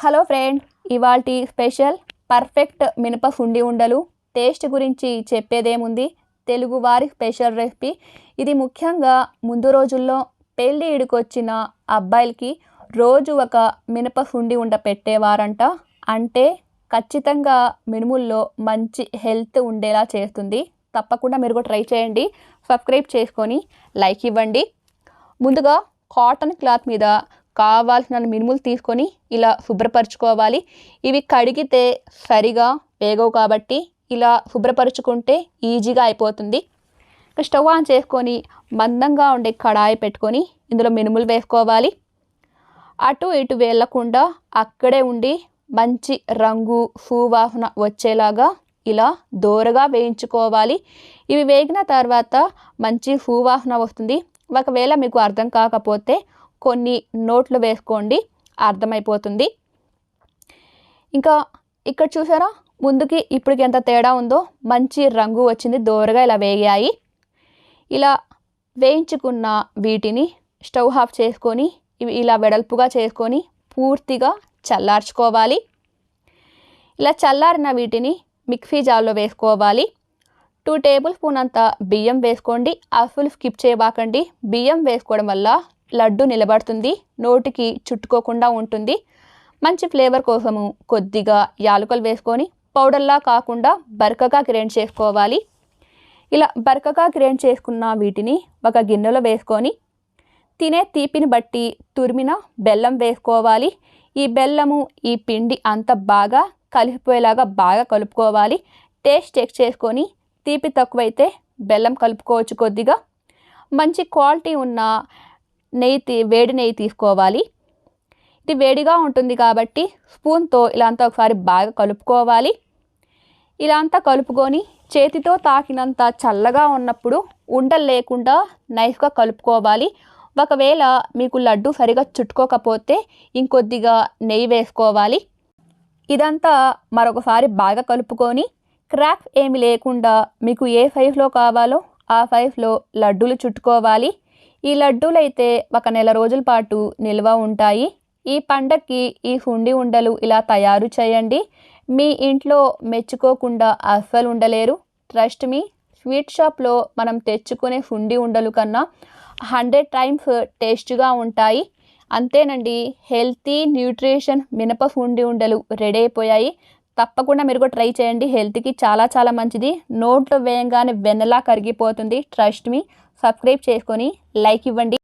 Hello friend ఇవాల్టి special perfect మినపసుండి ఉండలు. టేస్ట్ గురించి చెప్పేదేముంది? తెలుగువారి స్పెషల్ రెసిపీ. ఇది ముఖ్యంగా ముందు రోజుల్లో పెళ్ళి ఇడికొచ్చిన అబ్బాయిలకి రోజు ఒక మినప ఉండ పెట్టేవారంట. అంటే ఖచ్చితంగా మినుముల్లో మంచి హెల్త్ ఉండేలా చేస్తుంది. తప్పకుండా మీరు కూడా ట్రై చేయండి. సబ్స్క్రైబ్ చేసుకొని లైక్ ఇవ్వండి. ముందుగా కాటన్ క్లాత్ మీద కావాల్సిన మినుములు తీసుకొని ఇలా శుభ్రపరచుకోవాలి. ఇవి కడిగితే సరిగా వేగవు కాబట్టి ఇలా శుభ్రపరచుకుంటే ఈజీగా అయిపోతుంది. ఇక స్టవ్ ఆన్ చేసుకొని మందంగా ఉండే కడాయి పెట్టుకొని ఇందులో మినుములు వేసుకోవాలి. అటు ఇటు వెళ్ళకుండా అక్కడే ఉండి మంచి రంగు సువాసన వచ్చేలాగా ఇలా దోరగా వేయించుకోవాలి. ఇవి వేగిన తర్వాత మంచి సువాసన వస్తుంది. ఒకవేళ మీకు అర్థం కాకపోతే కొన్ని నోట్లు వేసుకోండి అర్థమైపోతుంది. ఇంకా ఇక్కడ చూసారా? ముందుకి ఇప్పటికి ఎంత తేడా ఉందో మంచి రంగు వచ్చింది దోరగా ఇలా వేగాయి. ఇలా వేయించుకున్న వీటిని స్టవ్ ఆఫ్ చేసుకొని ఇవి ఇలా వెడల్పుగా చేసుకొని పూర్తిగా చల్లార్చుకోవాలి. ఇలా చల్లారిన వీటిని మిక్సీ జార్లో వేసుకోవాలి. టూ టేబుల్ స్పూన్ అంత బియ్యం వేసుకోండి. అసలు స్కిప్ చేయబాకండి. బియ్యం వేసుకోవడం వల్ల లడ్డు నిలబడుతుంది నోటికి చుట్టుకోకుండా ఉంటుంది. మంచి ఫ్లేవర్ కోసము కొద్దిగా యాలకులు వేసుకొని పౌడర్లా కాకుండా బరకగా గ్రైండ్ చేసుకోవాలి. ఇలా బరకగా గ్రైండ్ చేసుకున్న వీటిని ఒక గిన్నెలో వేసుకొని తినే తీపిని బట్టి తురిమిన బెల్లం వేసుకోవాలి. ఈ బెల్లము ఈ పిండి అంత బాగా కలిసిపోయేలాగా బాగా కలుపుకోవాలి. టేస్ట్ చెక్ చేసుకొని తీపి తక్కువైతే బెల్లం కలుపుకోవచ్చు కొద్దిగా. మంచి క్వాలిటీ ఉన్న నెయ్యి వేడి నెయ్యి తీసుకోవాలి. ఇది వేడిగా ఉంటుంది కాబట్టి స్పూన్తో ఇలా అంతా ఒకసారి బాగా కలుపుకోవాలి. ఇలా అంతా కలుపుకొని చేతితో తాకినంత చల్లగా ఉన్నప్పుడు ఉండలు లేకుండా నైస్గా కలుపుకోవాలి. ఒకవేళ మీకు లడ్డు సరిగా చుట్టుకోకపోతే ఇంకొద్దిగా నెయ్యి వేసుకోవాలి. ఇదంతా మరొకసారి బాగా కలుపుకొని క్రాక్ ఏమి లేకుండా మీకు ఏ సైజులో కావాలో ఆ సైజులో లడ్డూలు చుట్టుకోవాలి. ఈ లడ్డూలు అయితే ఒక నెల రోజుల పాటు నిల్వ ఉంటాయి. ఈ పండక్కి ఈ హుండి ఉండలు ఇలా తయారు చేయండి. మీ ఇంట్లో మెచ్చుకోకుండా అస్సలు ఉండలేరు. ట్రస్ట్ మీ స్వీట్ షాప్లో మనం తెచ్చుకునే హుండి ఉండలు కన్నా హండ్రెడ్ టైమ్స్ టేస్ట్గా ఉంటాయి. అంతేనండి హెల్తీ న్యూట్రిషన్ మినప హుండి ఉండలు రెడీ అయిపోయాయి. తప్పకుండా మీరు కూడా ట్రై చేయండి. హెల్త్కి చాలా చాలా మంచిది. నోట్లో వేయంగానే వెన్నలా కరిగిపోతుంది. ట్రస్ట్ మీ సబ్స్క్రైబ్ చేసుకొని లైక్ ఇవ్వండి.